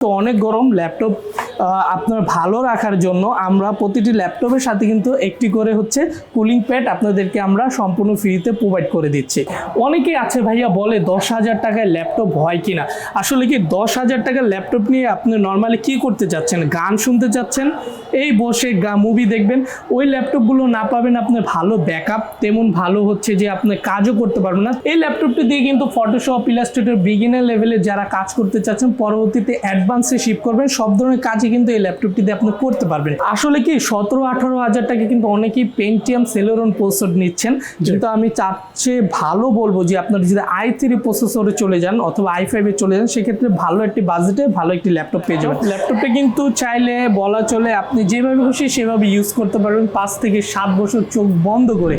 তো অনেক গরম ল্যাপটপ আপনার ভালো রাখার জন্য আমরা প্রতিটি ল্যাপটপের সাথে কিন্তু একটি করে হচ্ছে কুলিং প্যাড আপনাদেরকে আমরা সম্পূর্ণ ফ্রিতে প্রোভাইড করে দিচ্ছি। অনেকেই আছে ভাইয়া বলে দশ হাজার টাকায় ল্যাপটপ হয় কিনা। আসলে কি দশ হাজার টাকার ল্যাপটপ নিয়ে আপনি নর্মালি কি করতে চাচ্ছেন? গান শুনতে চাচ্ছেন? এই বসে গা মুভি দেখবেন। ওই ল্যাপটপগুলো না পাবেন আপনার ভালো ব্যাকআপ তেমন ভালো হচ্ছে যে আপনি কাজও করতে পারবেন না। এই ল্যাপটপটি দিয়ে কিন্তু ফটোশপ ইলাস্ট্রেটর বিগিনার লেভেলে যারা কাজ করতে চাচ্ছেন, পরবর্তীতে অ্যাডভান্সে শিপ করবেন। সব ধরনের কাজই কিন্তু এই ল্যাপটপটি দিয়ে আপনি করতে পারবেন। আসলে কি সতেরো আঠারো হাজার টাকা কিন্তু অনেকেই পেন্টিয়াম সেলোরন প্রসেসর নিচ্ছেন। কিন্তু আমি চাচ্ছে ভালো বলব যে আপনার যদি আই থ্রি প্রসেসরে চলে যান অথবা আই ফাইভে চলে যান সেক্ষেত্রে ভালো একটি বাজেটে ভালো একটি ল্যাপটপ পেয়ে যাবেন। ল্যাপটপটা কিন্তু চাইলে বলা চলে আপনি যেভাবে খুশি সেভাবে ইউজ করতে পারবেন। পাঁচ থেকে সাত বছর চোখ বন্ধ করে।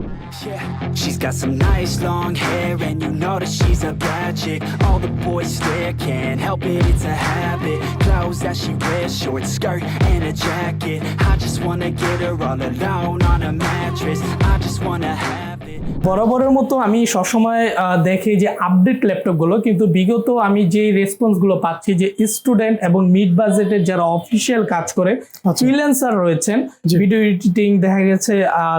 She's got some nice long hair, and you know that she's a bad chick. All the boys stare, can't help it, it's a habit. Clothes that she wears, short skirt and a jacket. I just wanna get her all alone on a mattress. I just wanna have. বরাবরের মতো আমি সবসময় দেখি যে update ল্যাপটপগুলো কিন্তু বিগত আমি যে রেসপন্সগুলো পাচ্ছি যে স্টুডেন্ট এবং মিড বাজেটের যারা অফিসিয়াল কাজ করে ফ্রিল্যান্সার রয়েছেন ভিডিও এডিটিং দেখা গেছে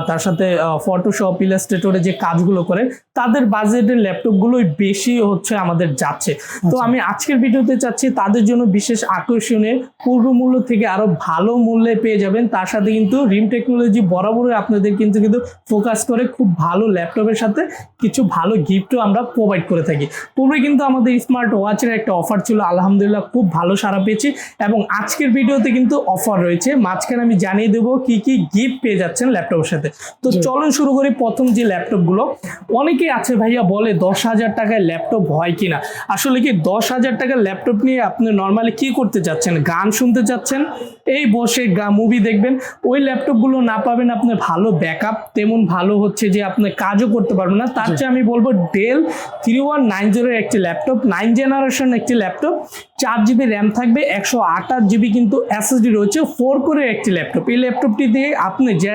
তার সাথে ফটোশপ ইলাস্ট্রেটরে যে কাজগুলো করে তাদের বাজেটের ল্যাপটপগুলোই বেশি হচ্ছে আমাদের যাচ্ছে। তো আমি আজকের ভিডিওতে চাচ্ছি তাদের জন্য বিশেষ আকর্ষণীয় পূর্ব মূল্য থেকে আরও ভালো মূল্যে পেয়ে যাবেন। তার সাথে কিন্তু রিম টেকনোলজি বরাবরই আপনাদের কিন্তু কিন্তু ফোকাস করে খুব ভালো ল্যাপটপের সাথে কিছু ভালো গিফটও আমরা প্রোভাইড করে থাকি। পূর্বে কিন্তু আমাদের স্মার্ট ওয়াচের একটা অফার ছিল আলহামদুলিল্লাহ খুব ভালো সারা পেয়েছি এবং আজকের ভিডিওতে কিন্তু অফার রয়েছে। মাঝখানে আমি জানিয়ে দেবো কি কি গিফট পেয়ে যাচ্ছেন ল্যাপটপের সাথে। তো চলুন শুরু করি প্রথম যে ল্যাপটপগুলো অনেকেই আছে ভাইয়া বলে দশ হাজার টাকায় ল্যাপটপ হয় কিনা? আসলে কি দশ হাজার টাকার ল্যাপটপ নিয়ে আপনি নর্মালি কি করতে চাচ্ছেন? গান শুনতে চাচ্ছেন? এই বসে গা মুভি দেখবেন। ওই ল্যাপটপগুলো না পাবেন আপনার ভালো ব্যাকআপ তেমন ভালো হচ্ছে যে আপনি কাজও করতে পারব না। তার চেয়ে আমি বলব ডেল থ্রি ওয়ান নাইন জিরোর একটি ল্যাপটপ নাইন জেনারেশন একটি ল্যাপটপ চার জিবি র্যাম থাকবে একশো আঠাশ জিবি কিন্তু এসএসডি রয়েছে ফোর করে একটি ল্যাপটপ এই ল্যাপটপটি দিয়ে আপনি যে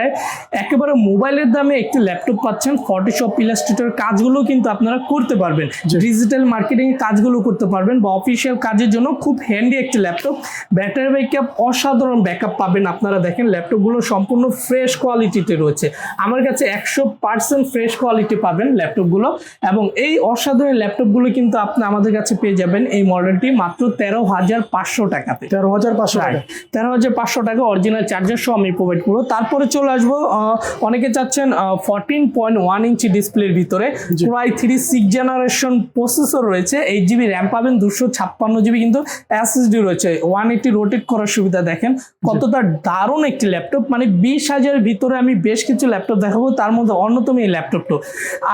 একেবারে মোবাইলের দামে একটি ল্যাপটপ পাচ্ছেন ফটোশপ ইলাস্ট্রেটর কাজগুলো কিন্তু আপনারা করতে পারবেন। ডিজিটাল মার্কেটিং কাজগুলো করতে পারবেন বা অফিসিয়াল কাজের জন্য খুব হ্যান্ডি একটি ল্যাপটপ ব্যাটারি ব্যাকআপ অসাধারণ ব্যাকআপ পাবেন আপনারা দেখেন ল্যাপটপগুলো সম্পূর্ণ ফ্রেশ কোয়ালিটিতে রয়েছে। আমার কাছে একশো পার্সেন্ট ফ্রেশ কোয়ালিটি পাবেন ল্যাপটপগুলো এবং এই অসাধারণ ল্যাপটপগুলো কিন্তু আপনি আমাদের কাছে পেয়ে যাবেন এই মডেলটি মাত্র তেরো হাজার পাঁচশো টাকাতে। তেরো হাজার পাঁচশো টাকা। তেরো হাজার পাঁচশো টাকা অরিজিনাল চার্জার সহ আমি প্রোভাইড করব। তারপরে চলে আসব অনেকে চাচ্ছেন ফোরটিন পয়েন্ট ওয়ান ইঞ্চি ডিসপ্লের ভিতরে। প্রায় থ্রি সিক্স জেনারেশন প্রসেসর রয়েছে এইট জিবি র্যাম পাবেন দুশো ছাপ্পান্ন জিবি কিন্তু এসএসডি রয়েছে। ওয়ান এইটি রোটেট করার সুবিধা দেখেন। কতটা দারুণ একটি ল্যাপটপ মানে বিশ হাজারের ভিতরে আমি বেশ কিছু ল্যাপটপ দেখাবো তার মধ্যে অন্যতম এই ল্যাপটপটা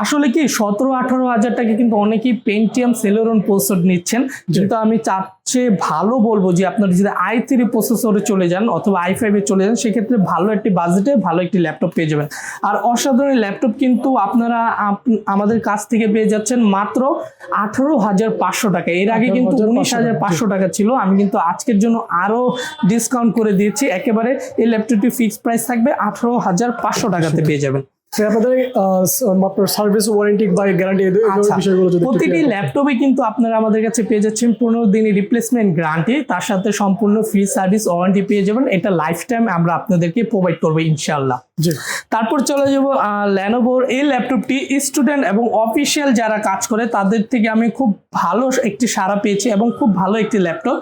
আসলে কি সতেরো আঠারো হাজার টাকা কিন্তু অনেকেই পেন্টিয়াম সেলোরন প্রসেসর নিচ্ছেন কিন্তু আমি চাচ্ছে ভালো বলব যে আপনার যদি আই থ্রি প্রসেসরে চলে যান অথবা আই ফাইভে চলে যান সেক্ষেত্রে ভালো একটি বাজেটে ভালো একটি ল্যাপটপ পেয়ে যাবেন। আর অসাধারণ ল্যাপটপ কিন্তু আপনারা আপ- আমাদের কাছ থেকে পেয়ে যাচ্ছেন মাত্র আঠারো হাজার পাঁচশো টাকা। এর আগে কিন্তু উনিশ হাজার পাঁচশো টাকা ছিল। আমি কিন্তু আজকের জন্য আরও ডিসকাউন্ট করে দিয়েছি। একেবারে এই ল্যাপটপটি ফিক্সড প্রাইস থাকবে আঠারো হাজার পাঁচশো টাকাতে পেয়ে যাবেন। আপনাদের আপনার সার্ভিস ওয়ারেন্টি বা গ্যারান্টি এই বিষয়গুলো যদি প্রতিটি ল্যাপটপে কিন্তু আপনারা আমাদের কাছে পেয়ে যাচ্ছেন পনেরো দিনের রিপ্লেসমেন্ট গ্যারান্টি তার সাথে সম্পূর্ণ ফ্রি সার্ভিস ওয়ারেন্টি পেয়ে যাবেন। এটা লাইফ টাইম আমরা আপনাদেরকে প্রোভাইড করব ইনশাল্লাহ তারপর চলে যাব ল্যানোভোর এই ল্যাপটপটি স্টুডেন্ট এবং অফিসিয়াল যারা কাজ করে তাদের থেকে আমি খুব ভালো একটি সাড়া পেয়েছি এবং খুব ভালো একটি laptop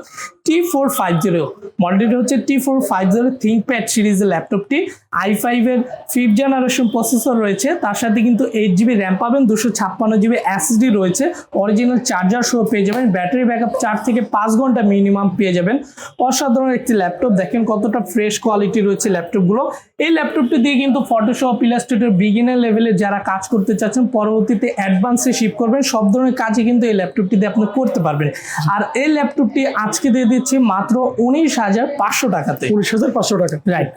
T four five zero মডেলটি হচ্ছে T four five zero ThinkPad সিরিজের ল্যাপটপটি আই ফাইভের ফিফথ জেনারেশন প্রসেসর রয়েছে তার সাথে কিন্তু এইট জিবি র্যাম পাবেন দুশো ছাপ্পান্ন জিবি এসএসডি রয়েছে অরিজিনাল চার্জার সহ পেয়ে যাবেন ব্যাটারি ব্যাকআপ চার থেকে পাঁচ ঘণ্টা মিনিমাম পেয়ে যাবেন। অসাধারণ একটি ল্যাপটপ দেখেন কতটা ফ্রেশ কোয়ালিটি রয়েছে ল্যাপটপগুলো এই ল্যাপটপটি দিয়ে কিন্তু ফটোশপ ইলাস্ট্রেটর বিগিনার লেভেলে যারা কাজ করতে চাচ্ছেন পরবর্তীতে অ্যাডভান্সে শিফট করবেন সব ধরনের কাজই কিন্তু এই ল্যাপটপটি দিয়ে আপনি করতে পারবেন। আর এই ল্যাপটপটি আজকে দিয়ে দিচ্ছি মাত্র উনিশ হাজার পাঁচশো টাকাতে। উনিশ হাজার পাঁচশো টাকা। রাইট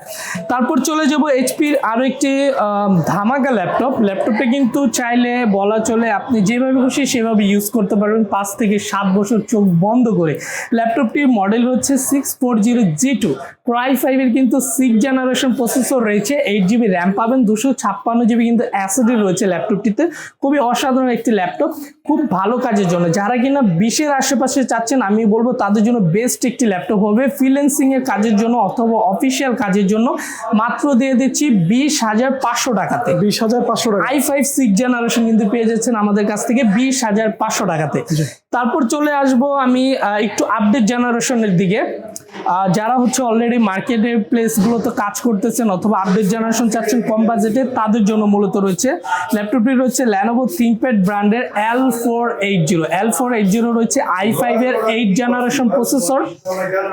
তারপর চলে যাব এইচপির আরও একটি ধামাকা ল্যাপটপ। ল্যাপটপটা কিন্তু চাইলে বলা চলে আপনি যেভাবে খুশি সেভাবে ইউজ করতে পারবেন পাঁচ থেকে সাত বছর চোখ বন্ধ করে। ল্যাপটপটির মডেল হচ্ছে six four zero G two core i ফাইভের কিন্তু সিক্স জেনারেশন প্রসেসর রয়েছে এইট জিবি র্যাম পাবেন, দুশো ছাপ্পান্ন জিবি কিন্তু অ্যাসিডি রয়েছে ল্যাপটপটিতে। খুবই অসাধারণ একটি ল্যাপটপ, খুব ভালো কাজের জন্য। যারা কিনা বিশের আশেপাশে চাচ্ছেন, আমি বলব তাদের জন্য বেস্ট একটি ল্যাপটপ হবে ফ্রিল্যান্সিং এর কাজের জন্য অথবা অফিসিয়াল কাজের জন্য। মাত্র দিয়ে দিচ্ছি বিশ হাজার পাঁচশো টাকাতে। বিশ হাজার পাঁচশো টাকা। আই ফাইভ সিক্স জেনারেশন কিন্তু পেয়ে যাচ্ছেন আমাদের কাছ থেকে বিশ হাজার পাঁচশো টাকাতে। তারপর চলে আসব আমি একটু আপডেট জেনারেশনের দিকে। যারা হচ্ছে অলরেডি মার্কেটের প্লেসগুলোতে কাজ করতেছেন অথবা আপডেট জেনারেশন চাচ্ছেন কম বাজেটে তাদের জন্য মূলত রয়েছে ল্যাপটপটি রয়েছে ল্যানোভো থিঙ্কপ্যাড ব্র্যান্ডের L four eight zero L four eight zero রয়েছে আই ফাইভের এইট জেনারেশন প্রসেসর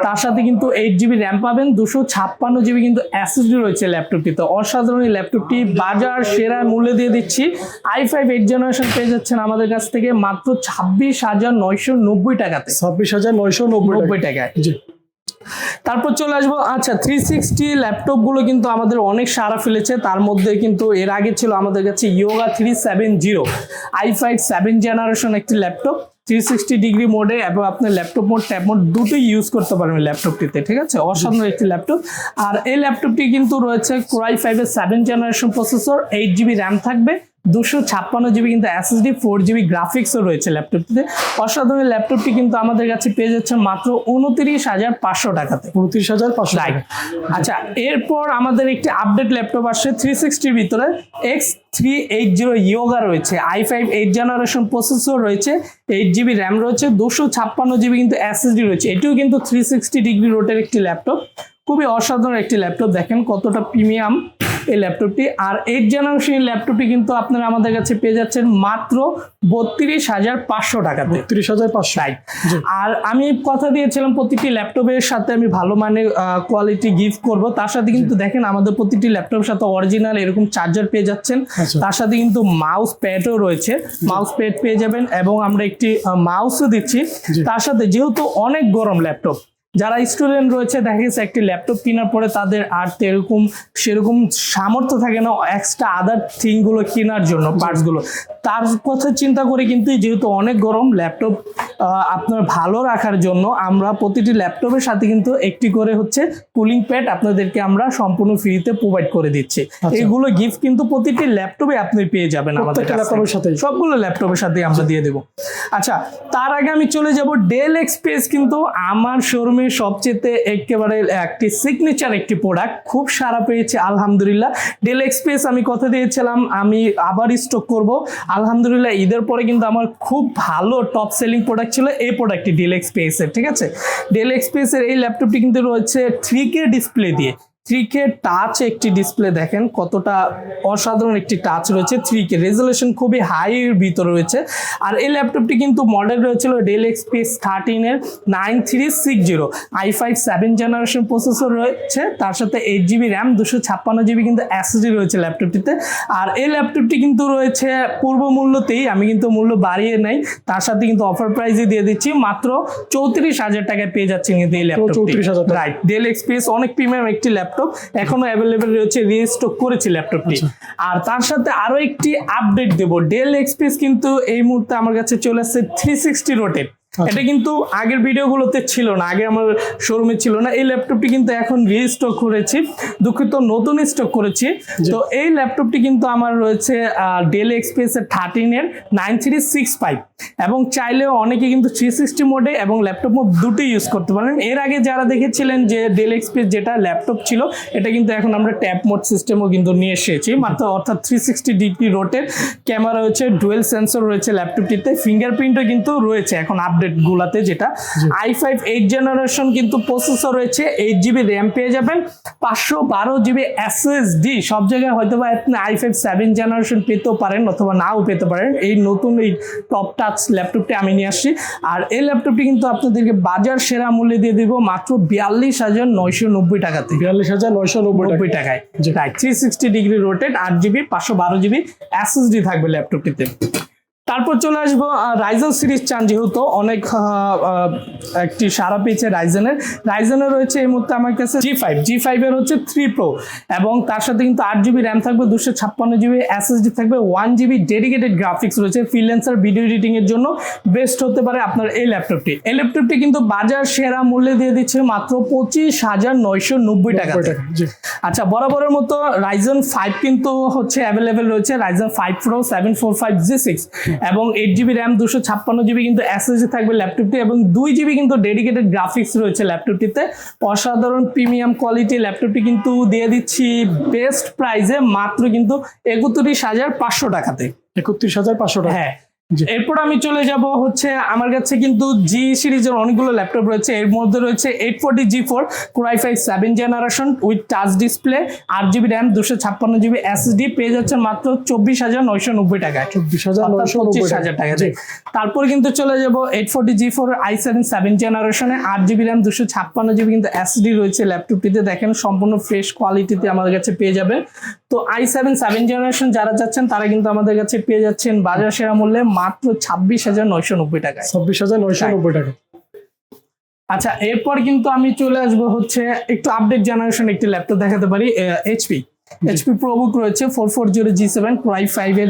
তার সাথে কিন্তু এইট জিবি র্যাম পাবেন দুশো ছাপ্পান্ন জিবি কিন্তু এসএসডি রয়েছে ল্যাপটপটিতে অসাধারণ এই ল্যাপটপটি বাজার সেরা মূল্যে দিয়ে দিচ্ছি। আই ফাইভ এইট জেনারেশন পেয়ে যাচ্ছেন আমাদের কাছ থেকে মাত্র ছাব্বিশ হাজার নয়শো নব্বই টাকাতে। ছাব্বিশ হাজার নয়শো নব্বই নব্বই টাকা। টাকায়। তারপর চলে আসব। আচ্ছা থ্রি সিক্সটি ল্যাপটপগুলো কিন্তু আমাদের অনেক সারা ফেলেছে। তার মধ্যে কিন্তু এর আগে ছিল আমাদের কাছে Yoga three seven zero I five seven generation একটি ল্যাপটপ থ্রি সিক্সটি ডিগ্রি মোডে এবং আপনি ল্যাপটপ মোড ট্যাব মোড দুটোই ইউজ করতে পারবেন ল্যাপটপটিতে ঠিক আছে? অসাধারণ একটি ল্যাপটপ আর এই ল্যাপটপটি কিন্তু রয়েছে ক্রাই ফাইভের seven generation processor eight GB RAM থাকবে। দুশো ছাপ্পান্ন জিবি কিন্তু এসএসডি ফোর জিবি গ্রাফিক্সও রয়েছে ল্যাপটপটিতে অসাধারণ ল্যাপটপটি কিন্তু আমাদের কাছে পেয়ে যাচ্ছে মাত্র উনত্রিশ হাজার পাঁচশো টাকাতে। উনত্রিশ হাজার পাঁচশো টাকা। আচ্ছা এরপর আমাদের একটি আপডেট ল্যাপটপ আসছে থ্রি সিক্সটির ভিতরে X three eight zero Yoga রয়েছে I five eight generation processor রয়েছে এইট জিবি র্যাম রয়েছে দুশো ছাপ্পান্ন জিবি কিন্তু এসএসডি রয়েছে। এটিও কিন্তু থ্রি সিক্সটি ডিগ্রি রোটের একটি ল্যাপটপ খুবই অসাধারণ একটি ল্যাপটপ দেখেন কতটা প্রিমিয়াম এই ল্যাপটপটি আর এইট জেনারেশন ল্যাপটপটি কিন্তু আপনারা আমাদের কাছে পেয়ে যাচ্ছেন মাত্র বত্রিশ হাজার পাঁচশো টাকা তিরিশ হাজার পাঁচশো। আর আমি কথা দিয়েছিলাম প্রতিটি ল্যাপটপের সাথে আমি ভালো মানের কোয়ালিটি গিফট করব। তার সাথে কিন্তু দেখেন আমাদের প্রতিটি ল্যাপটপের সাথে অরিজিনাল এরকম চার্জার পেয়ে যাচ্ছেন। আচ্ছা। তার সাথে কিন্তু মাউস প্যাডও রয়েছে। মাউস প্যাড পেয়ে যাবেন এবং আমরা একটি মাউসও দিচ্ছি। তার সাথে যেহেতু অনেক গরম ল্যাপটপ যারা স্টুডেন্ট রয়েছে দেখা গেছে একটি ল্যাপটপ কেনার পরে তাদের আর এরকম সেরকম সামর্থ্য থাকে না এক্সট্রা আদার থিংগুলো কেনার জন্য পার্টসগুলো তার কথা চিন্তা করে কিন্তু যেহেতু অনেক গরম ল্যাপটপ আপনার ভালো রাখার জন্য আমরা প্রতিটি ল্যাপটপের সাথে কিন্তু একটি করে হচ্ছে কুলিং প্যাড আপনাদেরকে আমরা সম্পূর্ণ ফ্রিতে প্রোভাইড করে দিচ্ছি। এগুলো গিফট কিন্তু প্রতিটি ল্যাপটপে আপনি পেয়ে যাবেন আমাদের ল্যাপটপের সাথেই। সবগুলো ল্যাপটপের সাথে আমরা দিয়ে দেবো। আচ্ছা তার আগে আমি চলে যাব ডেল এক্সপ্রেস কিন্তু আমার শোরুমের সবচেয়ে একেবারে একটি সিগনেচার একটি প্রোডাক্ট খুব সারা পেয়েছে, আলহামদুলিল্লাহ। ডেল এক্সপ্রেস আমি কথা দিয়েছিলাম, আমি আবার স্টক করব। আলহামদুলিল্লাহ, ঈদের পরে কিন্তু আমার খুব ভালো টপ সেলিং প্রোডাক্ট ছিল এই প্রোডাক্টটি ডেল এক্সপ্রেসের ঠিক আছে? ডেল এক্সপ্রেসের এই ল্যাপটপটি কিন্তু রয়েছে থ্রি কে ডিসপ্লে দিয়ে। থ্রি কে টাচ একটি ডিসপ্লে দেখেন কতটা অসাধারণ একটি টাচ রয়েছে থ্রি কে রেজলিউশন খুবই হাই এর ভিতরে রয়েছে। আর এই ল্যাপটপটি কিন্তু মডেল রয়েছিল Dell XPS থার্টিনের nine three six zero I five seven generation processor রয়েছে তার সাথে এইট জিবি র্যাম দুশো ছাপ্পান্ন জিবি কিন্তু এসএসডি রয়েছে ল্যাপটপটিতে আর এই ল্যাপটপটি কিন্তু রয়েছে পূর্ব মূল্যতেই আমি কিন্তু মূল্য বাড়িয়ে নেই তার সাথে কিন্তু অফার প্রাইসে দিয়ে দিচ্ছি মাত্র চৌত্রিশ হাজার টাকায় পেয়ে যাচ্ছেন কিন্তু এই ল্যাপটপটি 34,000 টাকা। রাইট ডেল এক্সপ্রেস অনেক প্রিমিয়াম একটি ল্যাপটপ এখনও অ্যাভেলেবেল রয়েছে রিস্টক করেছি ল্যাপটপটি আর তার সাথে আরও একটি আপডেট দেব। ডেল এক্সপ্রেস কিন্তু এই মুহূর্তে আমার কাছে চলে আসছে থ্রি সিক্সটি রোটেড এটা কিন্তু আগের ভিডিওগুলোতে ছিল না আগে আমার শোরুমে ছিল না। এই ল্যাপটপটি কিন্তু এখন রিস্টক করেছি দুঃখিত নতুন স্টক করেছি। তো এই ল্যাপটপটি কিন্তু আমার রয়েছে ডেল এক্সপ্রেস এর থার্টিনের নাইন থ্রি সিক্স ফাইভ এবং চাইলেও অনেকে কিন্তু থ্রি সিক্সটি মোডে এবং ল্যাপটপ মোড দুটোই ইউজ করতে পারেন। এর আগে যারা দেখেছিলেন যে ডেল এক্সপ্রেস যেটা ল্যাপটপ ছিল এটা কিন্তু এখন আমরা ট্যাপ মোড সিস্টেমও কিন্তু নিয়ে এসেছি। মাত্র অর্থাৎ থ্রি সিক্সটি ডিগ্রি রোটের ক্যামেরা রয়েছে ডুয়েল সেন্সর রয়েছে ল্যাপটপটিতে ফিঙ্গারপ্রিন্টও কিন্তু রয়েছে। এখন আপডেট গুলাতে যেটা আই ফাইভ এইট জেনারেশন কিন্তু প্রসেসর রয়েছে এইট জিবি র্যাম পেয়ে যাবেন পাঁচশো বারো জিবি এসএসডি সব জায়গায় হয়তো বা আপনি আই ফাইভ সেভেন জেনারেশন পেতেও পারেন অথবা নাও পেতে পারেন। এই নতুন এই টপ টাচ ল্যাপটপটি আমি নিয়ে আসছি। আর এই ল্যাপটপটি কিন্তু আপনাদেরকে বাজার সেরা মূল্যে দিয়ে দিব মাত্র বিয়াল্লিশ হাজার নয়শো নব্বই টাকাতে। বিয়াল্লিশ হাজার নয়শো নব্বই নব্বই টাকায়। Right three sixty degree rotated আট জিবি পাঁচশো বারো জিবি এসএসডি থাকবে ল্যাপটপটিতে তারপর চলে আসব রাইজন সিরিজ চান যেহেতু অনেক একটি সারা পেয়েছে রাইজেনের রাইজেনের রয়েছে এই মুহূর্তে আমার কাছে জি ফাইভ জি ফাইভের হচ্ছে থ্রি প্রো এবং তার সাথে কিন্তু আট জিবি র্যাম থাকবে দুশো ছাপ্পান্ন জিবি এসএসডি থাকবে ওয়ান জিবি ডেডিকেটেড গ্রাফিক্স রয়েছে ফ্রিল্যান্সার ভিডিও এডিটিং এর জন্য। বেস্ট হতে পারে আপনার এই ল্যাপটপটি এই ল্যাপটপটি কিন্তু বাজার সেরা মূল্যে দিয়ে দিচ্ছে মাত্র পঁচিশ হাজার নয়শো নব্বই টাকা আচ্ছা বরাবরের মতো রাইজন ফাইভ কিন্তু হচ্ছে অ্যাভেলেবেল রয়েছে Ryzen five pro seven four five G six এবং এইট জিবি র্যাম দুশো ছাপ্পান্ন জিবি কিন্তু এসএসডি থাকবে ল্যাপটপটি এবং দুই জিবি কিন্তু ডেডিকেটেড গ্রাফিক্স রয়েছে ল্যাপটপটিতে অসাধারণ প্রিমিয়াম কোয়ালিটি ল্যাপটপটি কিন্তু দিয়ে দিচ্ছি বেস্ট প্রাইসে মাত্র কিন্তু একত্রিশ হাজার পাঁচশো টাকাতে একত্রিশ হাজার পাঁচশো টাকা হ্যাঁ। এরপর আমি চলে যাব হচ্ছে আমার কাছে কিন্তু জি সিরিজের অনেকগুলো ল্যাপটপ রয়েছে। এর মধ্যে রয়েছে eight forty G four core i five seven generation with touch display আট জিবি র্যাম দুশো ছাপ্পান্ন জিবি এসএসডি পেয়ে যাচ্ছেন মাত্র চব্বিশ হাজার নয়শো নব্বই টাকায়। চব্বিশ হাজার পঁচিশ হাজার টাকা। টাকা তারপর কিন্তু চলে যাব eight forty G four I seven seven জেনারেশনে আট জিবি র্যাম দুশো ছাপ্পান্ন জিবি কিন্তু এসডি রয়েছে ল্যাপটপটিতে। দেখেন সম্পূর্ণ ফ্রেশ কোয়ালিটিতে আমাদের কাছে পেয়ে যাবে তো আই সেভেন সেভেন জেনারেশন যারা যাচ্ছেন তারা কিন্তু আমাদের কাছে পেয়ে যাচ্ছেন বাজার সেরা মূল্যে মাত্র ছাব্বিশ হাজার নয়শো নব্বই টাকায়। ছাব্বিশ হাজার নয়শো নব্বই টাকা। আচ্ছা এরপর কিন্তু আমি চলে আসব হচ্ছে একটু আপডেট জেনারেশন একটি ল্যাপটপ দেখাতে পারি এইচপি এইচপি প্রোবুক রয়েছে four four zero G seven core i five এর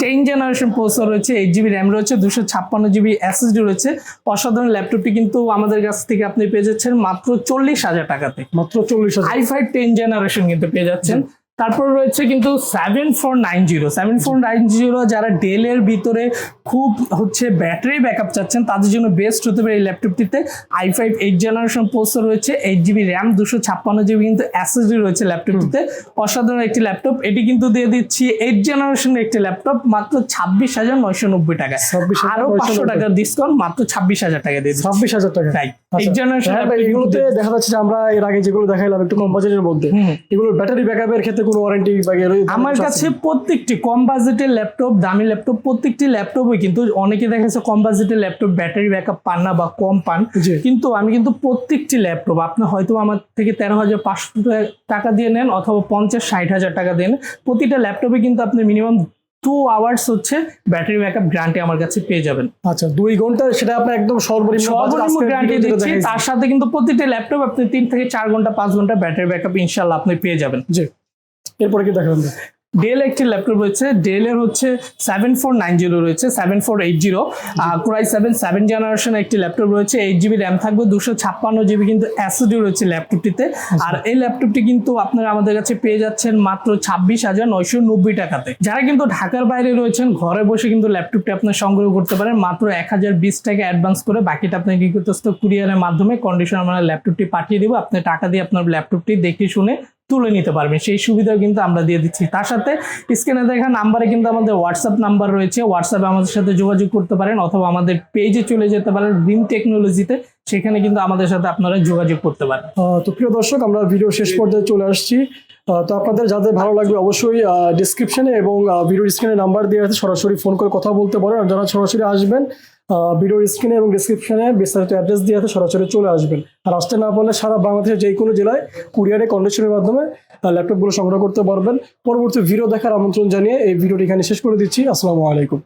টেন জেনারেশন প্রসেসর রয়েছে এইট জিবি র্যাম রয়েছে দুশো ছাপ্পান্ন জিবি এসএসডি রয়েছে। অসাধারণ ল্যাপটপটি কিন্তু আমাদের কাছ থেকে আপনি পেয়ে যাচ্ছেন মাত্র চল্লিশ হাজার টাকাতে মাত্র চল্লিশ হাজার। আই ফাইভ টেন জেনারেশন কিন্তু পেয়ে যাচ্ছেন। তারপর রয়েছে কিন্তু seven four nine zero seven four nine zero যারা ডেলের ভিতরে খুব হচ্ছে ব্যাটারি ব্যাকআপ চাচ্ছেন তাদের জন্য বেস্ট হতে পারে এই ল্যাপটপটিতে I five eight generation processor রয়েছে এইট জিবি র্যাম দুশো ছাপ্পান্ন জিবি কিন্তু এসএসডি রয়েছে ল্যাপটপটিতে অসাধারণ একটি ল্যাপটপ এটি কিন্তু দিয়ে দিচ্ছি এইট জেনারেশনের একটি ল্যাপটপ মাত্র ছাব্বিশ হাজার নয়শো নব্বই টাকা 26,990 আরও পাঁচশো টাকার ডিসকাউন্ট মাত্র ছাব্বিশ হাজার টাকা দিয়ে দিচ্ছি। ছাব্বিশ হাজার টাকা। Eight generation হ্যাঁ, এগুলোতে দেখা যাচ্ছে যে আমরা এর আগে যেগুলো দেখাইলাম একটু কম বাজেটের মধ্যে। হুম। এগুলোর ব্যাটারি ব্যাকআপের ক্ষেত্রে কোনো ওয়ারেন্টি বা আমার কাছে প্রত্যেকটি কম বাজেটের ল্যাপটপ দামি ল্যাপটপ প্রত্যেকটি ল্যাপটপই কিন্তু অনেকে দেখেছে কম বাজেটের ল্যাপটপ ব্যাটারি ব্যাকআপ পান না বা কম পান। কিন্তু আমি কিন্তু প্রত্যেকটি ল্যাপটপ আপনি হয়তো আমার থেকে তেরো হাজার পাঁচশো টাকা দিয়ে নেন অথবা পঞ্চাশ ষাট হাজার টাকা দিয়ে নেন। প্রতিটা ল্যাপটপে কিন্তু আপনি মিনিমাম টু আওয়ার্স হচ্ছে ব্যাটারি ব্যাকআপ গ্যারান্টি আমার কাছে পেয়ে যাবেন। আচ্ছা দুই ঘণ্টা সেটা আপনার একদম সর্বনিম্ন সর্বনিম্ন গ্যারান্টি দিচ্ছি তার সাথে কিন্তু প্রতিটা ল্যাপটপ আপনি তিন থেকে চার ঘণ্টা পাঁচ ঘণ্টা ব্যাটারি ব্যাকআপ ইনশাল্লাহ আপনি পেয়ে যাবেন। জি। এরপরে কি দেখাবেন ডেল একটি ল্যাপটপ রয়েছে। ডেলের হচ্ছে সেভেন ফোর নাইন জিরো রয়েছে seven four eight zero core i seven seven generation একটি ল্যাপটপ রয়েছে। এইট জিবি র্যাম থাকবে দুশো ছাপ্পান্ন জিবি কিন্তু অ্যাসিডি রয়েছে ল্যাপটপটিতে আর এই ল্যাপটপটি কিন্তু আপনারা আমাদের কাছে পেয়ে যাচ্ছেন মাত্র ছাব্বিশ হাজার নয়শো নব্বই টাকাতে। যারা কিন্তু ঢাকার বাইরে রয়েছেন ঘরে বসে কিন্তু ল্যাপটপটি আপনার সংগ্রহ করতে পারেন। মাত্র এক হাজার বিশ টাকা অ্যাডভান্স করে বাকিটা আপনার নিকটস্থ কুরিয়ারের মাধ্যমে কন্ডিশন আমরা ল্যাপটপটি পাঠিয়ে দিব। আপনি টাকা দিয়ে আপনার ল্যাপটপটি দেখে শুনে তুলে নিতে পারবেন। সেই সুবিধাও কিন্তু আমরা দিয়ে দিচ্ছি। তার সাথে স্ক্রিনে দেখা নাম্বারে কিন্তু আমাদের হোয়াটসঅ্যাপ নাম্বার রয়েছে। হোয়াটসঅ্যাপে আমাদের সাথে যোগাযোগ করতে পারেন অথবা আমাদের পেজে চলে যেতে পারেন ড্রিম টেকনোলজিতে সেখানে কিন্তু আমাদের সাথে আপনারা যোগাযোগ করতে পারেন। তো প্রিয় দর্শক, আমরা ভিডিও শেষ পর্যায়ে চলে আসছি। তো আপনাদের যাদের ভালো লাগবে অবশ্যই ডিসক্রিপশনে এবং ভিডিও স্ক্রিনে নাম্বার দিয়ে আছে। সরাসরি ফোন করে কথা বলতে পারেন। আর যারা সরাসরি আসবেন ভিডিও স্ক্রিনে এবং ডিসক্রিপশনে বিস্তারিত অ্যাড্রেস দিয়ে আছে সরাসরি চলে আসবেন। আর আসতে না পারলে সারা বাংলাদেশের যে কোনো জেলায় কুরিয়ারে কন্ডিশনের মাধ্যমে ল্যাপটপগুলো সংগ্রহ করতে পারবেন। পরবর্তী ভিডিও দেখার আমন্ত্রণ জানিয়ে এই ভিডিওটি এখানে শেষ করে দিচ্ছি। আসসালামু আলাইকুম।